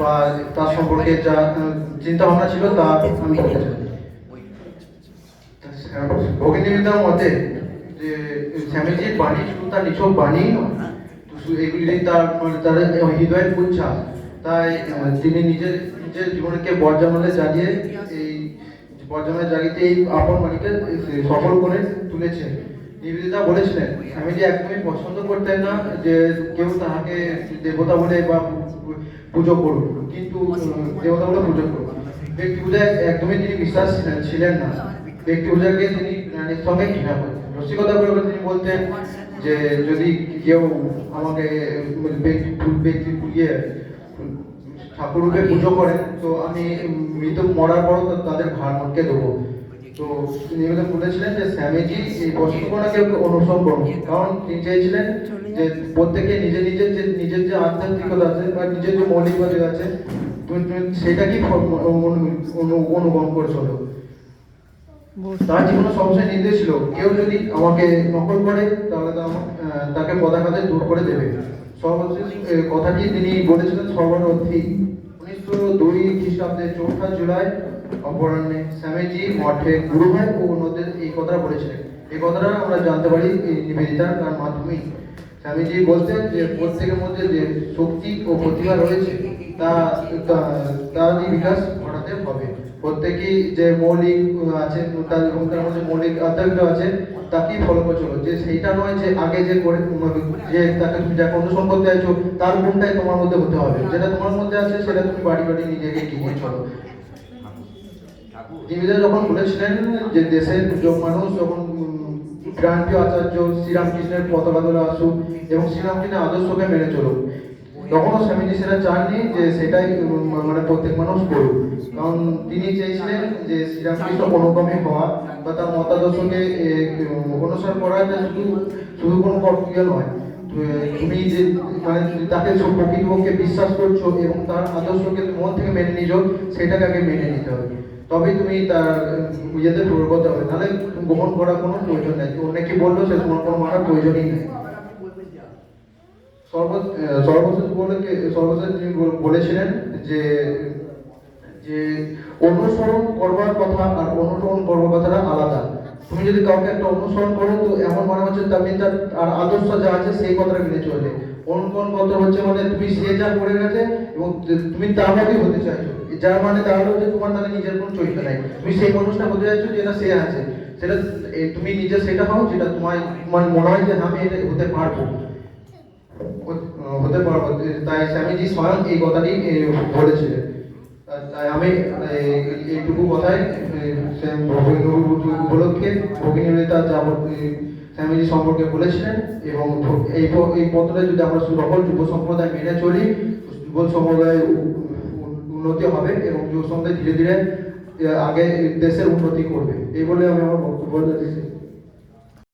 বা তার সম্পর্কে যা, চিন্তা ভাবনা ছিল তা আমি বলতে চাই। মতে যে স্বামীজির বাণী শুধু তার নিছক বাণী এগুলি তার মানে তার হৃদয়ের উচ্ছ্বাস তাই তিনি নিজের নিজের জীবনকে বর্জামলে জ্বালিয়ে এই বর্জামলে জাগিতে এই আপন বাণীকে সফল করে তুলেছেন। নিবেদিতা বলেছিলেন, স্বামীজি একদমই পছন্দ করতেন না যে কেউ তাহাকে দেবতা বলে বা পুজো করুক, কিন্তু দেবতা বলে পুজো করুক। ব্যক্তি পূজায় একদমই তিনি বিশ্বাস ছিলেন- না। ব্যক্তি পূজাকে তিনি প্রাণীর সঙ্গে ঘৃণা করতেন রসিকতা করে তিনি বলতেন যে, যদি কেউ আমাকে ব্যক্তি পুজিয়ে ঠাকুরকে পুজো করে, তো আমি মৃত মরার পরও তাদের ভার মনকে দেবো। তো তিনি এগুলো বলেছিলেন যে স্বামীজি এই অনুসরণ করুন। কারণ তিনি চেয়েছিলেন যে প্রত্যেকে নিজের নিজের যে নিজের যে আধ্যাত্মিকতা আছে বা নিজের যে মৌলিকবাদী আছে সেটাকেই অনুগমন করে চলো। তার জীবনে সবসময় নির্দেশ ছিল কেউ যদি আমাকে নকল করে তাহলে তাকে পদাঘাতে দূর করে দেবে। সর্বশেষ কথাটি তিনি বলেছিলেন সর্বরথী উনিশশো দুই খ্রিস্টাব্দে চৌঠা জুলাই অপরাহ্নে স্বামীজি মঠে গুরুভাই ও অন্যদের এই কথাটা বলেছিলেন। এই কথাটা আমরা জানতে পারি নিবেদিতার তার মাধ্যমেই স্বামীজি বলতেন যে, প্রত্যেকের মধ্যে যে শক্তি ও প্রতিভা রয়েছে, তা তারই বিকাশ ঘটাতে হবে। প্রত্যেকেই যে মৌলিক আছে, তার এবং মধ্যে মৌলিক আধ্যাত্মিক আছে, তাকেই ফলো করে চলো যে সেইটা নয় যে আগে যে করে যে তাকে তুমি যাকে অনুসরণ করতে চাইছো, তার গুণটাই তোমার মধ্যে হতে হবে। যেটা তোমার মধ্যে আছে, সেটা তুমি বাড়ি বাড়ি নিজেকে এগিয়ে চলো নিবেদিতা যখন বলেছিলেন যে দেশের মানুষ যখন ক্রান্তীয় আচার্য শ্রীরামকৃষ্ণের পতাকা আসুক এবং শ্রীরামকৃষ্ণের আদর্শকে মেনে চলুক, তখনও স্বামীজি সেটা চাননি যে সেটাই মানে প্রত্যেক মানুষ করুক। কারণ তিনি চেয়েছিলেন যে শ্রীরামকৃষ্ণ অনুগামী হওয়া বা তার মতাদর্শকে অনুসরণ করা যে শুধু শুধু কোনো কর্তব্য নয়। তুমি যে মানে তাকে প্রকৃতপক্ষে বিশ্বাস করছ এবং তার আদর্শকে মন থেকে মেনে নিছো সেটাকে আগে মেনে নিতে হবে। তবেই তুমি তার ইয়েতে প্রবর্ত হবে। তাহলে গ্রহণ করার কোনো প্রয়োজন নেই। অনেকে বলল সে কোনো মানার প্রয়োজনই নেই। সর্ব সর্বশেষ বলে কি- সর্বশেষ তিনি বল- বলেছিলেন যে যে অনুসরণ করবার কথা আর অনুসরণ করবার কথাটা আলাদা। তুমি যদি কাউকে একটা অনুসরণ করো, তো এমন মনে হচ্ছে তুমি তার আর আদর্শ যা আছে সেই কথাটা মেনে চলবে। অনুকরণ করতে হচ্ছে মানে তুমি সে যা করে গেছে এবং তুমি তার মতোই হতে চাইছো। যার মানে তাহলে যে তোমার তাহলে নিজের কোনো চরিত্র নাই। তুমি সেই মানুষটা হতে চাইছো যেটা সে আছে। সেটা তুমি নিজে সেটা হও যেটা তোমার তোমার মনে হয় যে আমি এটা হতে পারব। হতে- পারব। তাই স্বামীজি স্বয়ং এই কথাটি বলেছিলেন তাই আমি এইটুকু ভগিনী উপলক্ষে, ভগিনী তার যাবতীয় স্বামীজি সম্পর্কে বলেছিলেন, এবং এই এই যদি আমরা সকল যুব সম্প্রদায় মেনে চলি, যুব উ- উন্নতি হবে এবং যুব সমাজ ধীরে ধীরে আগে দেশের উন্নতি করবে। এই বলে আমি আমার বক্তব্য দিচ্ছি